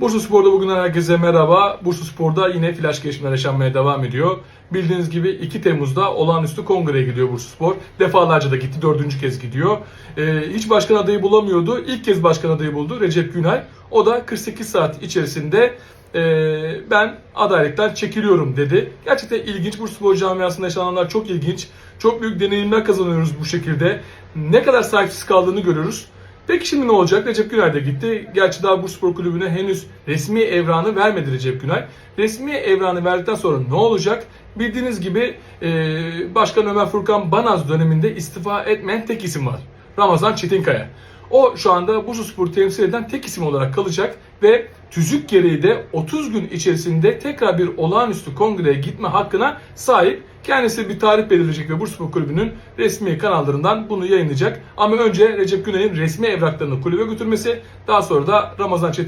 Bursa Spor'da bugünden herkese merhaba. Bursa Spor'da yine flash gelişmeler yaşanmaya devam ediyor. Bildiğiniz gibi 2 Temmuz'da olağanüstü kongreye gidiyor Bursa Spor. Defalarca da gitti, dördüncü kez gidiyor. Ee, hiç başkan adayı bulamıyordu. İlk kez başkan adayı buldu Recep Günay. O da 48 saat içerisinde ee, ben adaylıktan çekiliyorum dedi. Gerçekten ilginç. Bursa Spor camiasında yaşananlar çok ilginç. Çok büyük deneyimler kazanıyoruz bu şekilde. Ne kadar sahipsiz kaldığını görüyoruz. Peki şimdi ne olacak? Recep Günay da gitti. Gerçi daha Bursa Spor Kulübü'ne henüz resmi evranı vermedi Recep Günay. Resmi evranı verdikten sonra ne olacak? Bildiğiniz gibi Başkan Ömer Furkan Banaz döneminde istifa etmeyen tek isim var. Ramazan Çetinkaya. O şu anda Bursa Spor'u temsil eden tek isim olarak kalacak ve tüzük gereği de 30 gün içerisinde tekrar bir olağanüstü kongreye gitme hakkına sahip. Kendisi bir tarih belirleyecek ve Bursa Spor Kulübü'nün resmi kanallarından bunu yayınlayacak. Ama önce Recep Günay'ın resmi evraklarını kulübe götürmesi, daha sonra da Ramazan Çetin